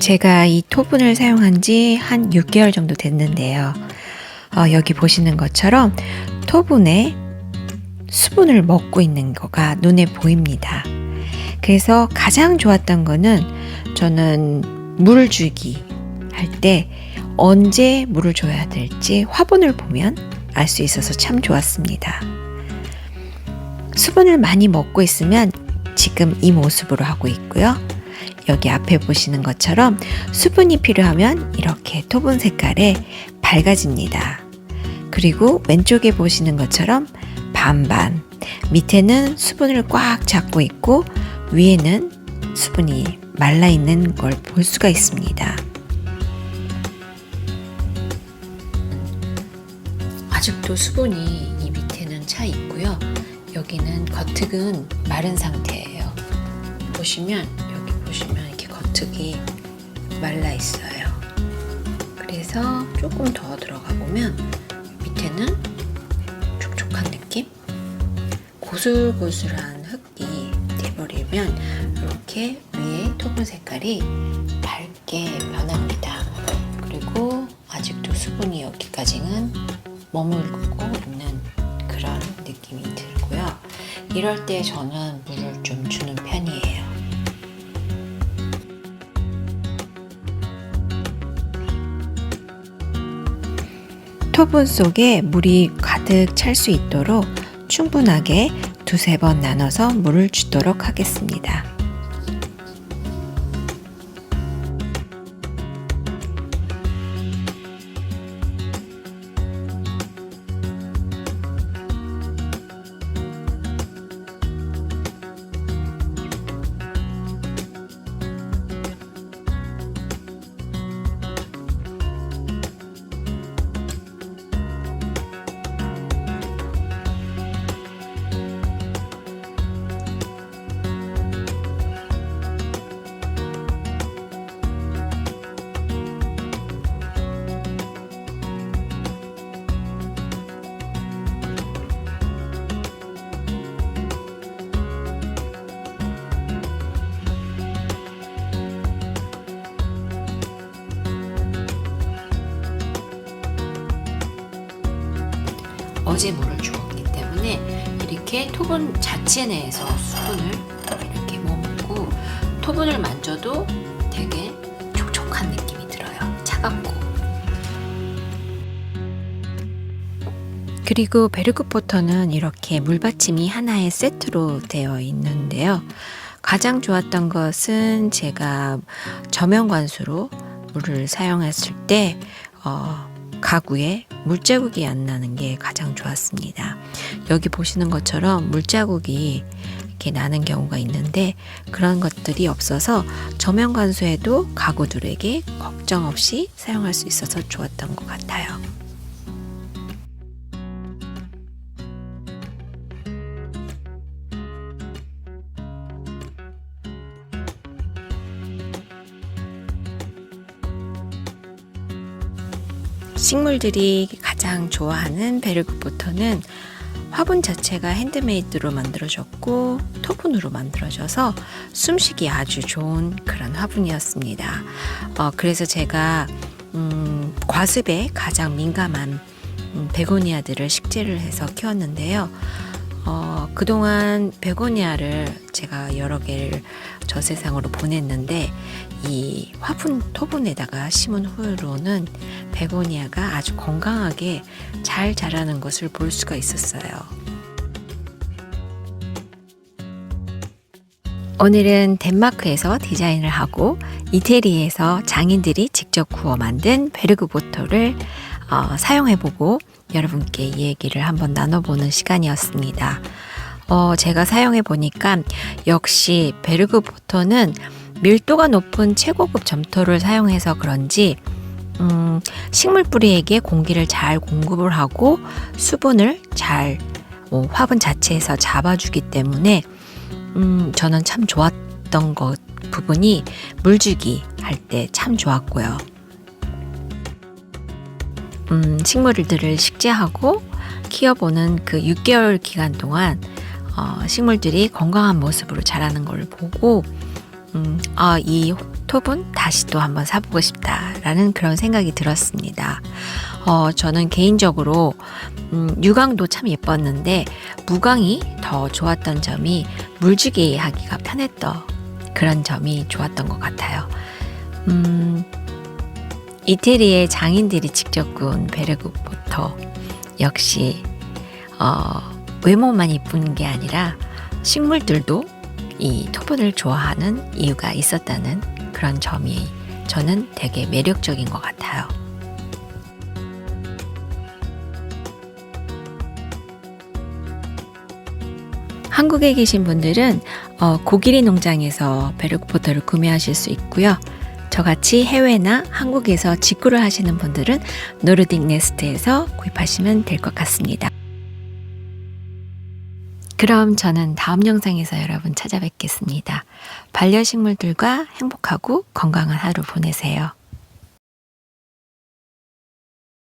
제가 이 토분을 사용한 지 한 6개월 정도 됐는데요. 어, 여기 보시는 것처럼 토분에 수분을 먹고 있는 거가 눈에 보입니다. 그래서 가장 좋았던 거는 저는 물 주기 할 때 언제 물을 줘야 될지 화분을 보면 알 수 있어서 참 좋았습니다. 수분을 많이 먹고 있으면 지금 이 모습으로 하고 있고요. 여기 앞에 보시는 것처럼 수분이 필요하면 이렇게 토분 색깔에 밝아집니다. 그리고 왼쪽에 보시는 것처럼 반반. 밑에는 수분을 꽉 잡고 있고 위에는 수분이 말라 있는 걸 볼 수가 있습니다. 아직도 수분이 이 밑에는 차 있고요. 여기는 겉흙은 마른 상태예요. 보시면 보시면 이렇게 겉흙이 말라 있어요. 그래서 조금 더 들어가 보면 밑에는 촉촉한 느낌? 고슬고슬한 흙이 돼버리면 이렇게 위에 토분 색깔이 밝게 변합니다. 그리고 아직도 수분이 여기까지는 머물고 있는 그런 느낌이 들고요. 이럴 때 저는 물을 좀 주는 토분 속에 물이 가득 찰 수 있도록 충분하게 두세 번 나눠서 물을 주도록 하겠습니다. 어제 물을 주었기 때문에 이렇게 토분 자체 내에서 수분을 이렇게 머금고 토분을 만져도 되게 촉촉한 느낌이 들어요. 차갑고. 그리고 베르그포터는 이렇게 물받침이 하나의 세트로 되어 있는데요. 가장 좋았던 것은 제가 저면 관수로 물을 사용했을 때 어, 가구에 물자국이 안 나는 게 가장 좋았습니다. 여기 보시는 것처럼 물자국이 이렇게 나는 경우가 있는데 그런 것들이 없어서 저면 관수에도 가구들에게 걱정 없이 사용할 수 있어서 좋았던 것 같아요. 식물들이 가장 좋아하는 베르그포터는 화분 자체가 핸드메이드로 만들어졌고 토분으로 만들어져서 숨쉬기 아주 좋은 그런 화분이었습니다. 어, 그래서 제가 음, 과습에 가장 민감한 음, 베고니아들을 식재를 해서 키웠는데요. 어, 그동안 베고니아를 제가 여러 개를 저 세상으로 보냈는데 이 화분 토분에다가 심은 후로는 베고니아가 아주 건강하게 잘 자라는 것을 볼 수가 있었어요. 오늘은 덴마크에서 디자인을 하고 이태리에서 장인들이 직접 구워 만든 베르그 보토를 어, 사용해보고 여러분께 이 얘기를 한번 나눠보는 시간이었습니다. 어, 제가 사용해 보니까 역시 베르그보토는 밀도가 높은 최고급 점토를 사용해서 그런지 음, 식물 뿌리에게 공기를 잘 공급을 하고 수분을 잘 어, 화분 자체에서 잡아주기 때문에 음, 저는 참 좋았던 것 부분이 물주기 할 때 참 좋았고요. 음, 식물들을 식재하고 키워보는 그 6개월 기간 동안 어, 식물들이 건강한 모습으로 자라는 걸 보고 음, 아, 이 톱은 다시 또 한번 사보고 싶다라는 그런 생각이 들었습니다. 어, 저는 개인적으로 음, 유광도 참 예뻤는데 무광이 더 좋았던 점이 물주기 하기가 편했던 그런 점이 좋았던 것 같아요. 음, 이태리의 장인들이 직접 구운 베르그 포터 역시 어, 외모만 이쁜 게 아니라 식물들도 이 토분을 좋아하는 이유가 있었다는 그런 점이 저는 되게 매력적인 것 같아요. 한국에 계신 분들은 어, 고기리 농장에서 베르그 포터를 구매하실 수 있고요. 저같이 해외나 한국에서 직구를 하시는 분들은 노르딕 네스트에서 구입하시면 될 것 같습니다. 그럼 저는 다음 영상에서 여러분 찾아뵙겠습니다. 반려식물들과 행복하고 건강한 하루 보내세요.